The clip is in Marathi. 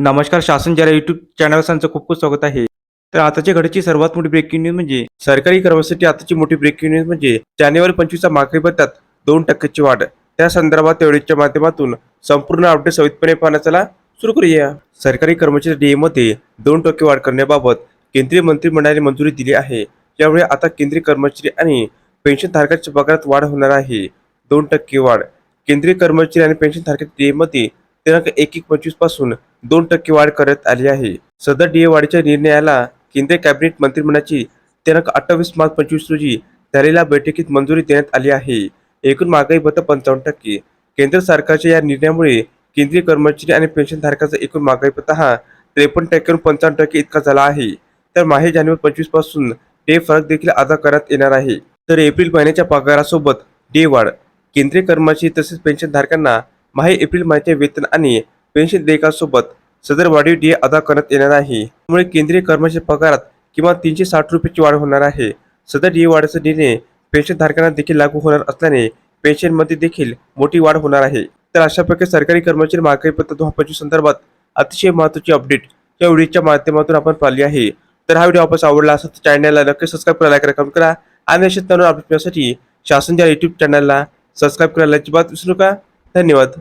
नमस्कार शासन जरा युट्यूब चॅनल सांचं खूप खूप स्वागत आहे. तर आताच्या घडीची सर्वात मोठी ब्रेकिंग न्यूज म्हणजे सरकारी कर्मचाऱ्यांसाठी आताची मोठी ब्रेकिंग न्यूज म्हणजे जानेवारी पंचवीसच्या महागाई भत्त्यात दोन टक्क्याची वाढ. त्या संदर्भात तेवढीच्या माध्यमातून संपूर्ण अपडेट सवितपणे पाहण्याचा सुरू करूया. सरकारी कर्मचारी डीएमध्ये दोन टक्के वाढ करण्याबाबत केंद्रीय मंत्रिमंडळाने मंजुरी दिली आहे. त्यामुळे आता केंद्रीय कर्मचारी आणि पेन्शनधारकांच्या पगारात वाढ होणार आहे. दोन टक्के वाढ. केंद्रीय कर्मचारी आणि पेन्शनधारकांच्या डीए मध्ये दिनांक एक एक पंचवीसपासून दोन टक्के वाढ करण्यात आली आहे. सदर डीए वाढीच्या निर्णयाला केंद्रीय कॅबिनेट मंत्रिमंडळाची दिनांक अठ्ठावीस मार्च पंचवीस रोजी झालेल्या बैठकीत मंजुरी देण्यात आली आहे. एकूण महागाई भत्ता पंचावन्न टक्के. केंद्र सरकारच्या या निर्णयामुळे केंद्रीय कर्मचारी आणि पेन्शनधारकांचा एकूण महागाई भत्ता हा त्रेपन्न टक्क्यावरून पंचावन्न टक्के इतका झाला आहे. तर माहे जानेवारी पंचवीसपासून डे फरक देखील अदा करण्यात येणार आहे. तर एप्रिल महिन्याच्या पगारासोबत डे वाढ. केंद्रीय कर्मचारी तसेच पेन्शनधारकांना माहे एप्रिल महिन्याचे वेतन आणि पेन्शन देयकासोबत सदर वाढीव डीए अदा करण्यात येणार आहे. त्यामुळे केंद्रीय कर्मचारी पगारात किमान तीनशे साठ रुपयाची वाढ होणार आहे. सदर डीए वाढीचा निर्णय पेन्शनधारकांना देखील लागू होणार असल्याने पेन्शनमध्ये देखील मोठी वाढ होणार आहे. तर अशा प्रकारे सरकारी कर्मचारी महागाई पत्र दोन हजार संदर्भात अतिशय महत्त्वाची अपडेट या व्हिडिओच्या माध्यमातून आपण पाहिली आहे. तर हा व्हिडिओ आपण आवडला असेल तर चॅनलला नक्की सबस्क्राईब करा लाईक करा कमेंट करा. आणि अशाच नवीन अपडेट मिळण्यासाठी शासनच्या युट्यूब चॅनलला सबस्क्राईब करायला अजिबात विसरू नका. धन्यवाद.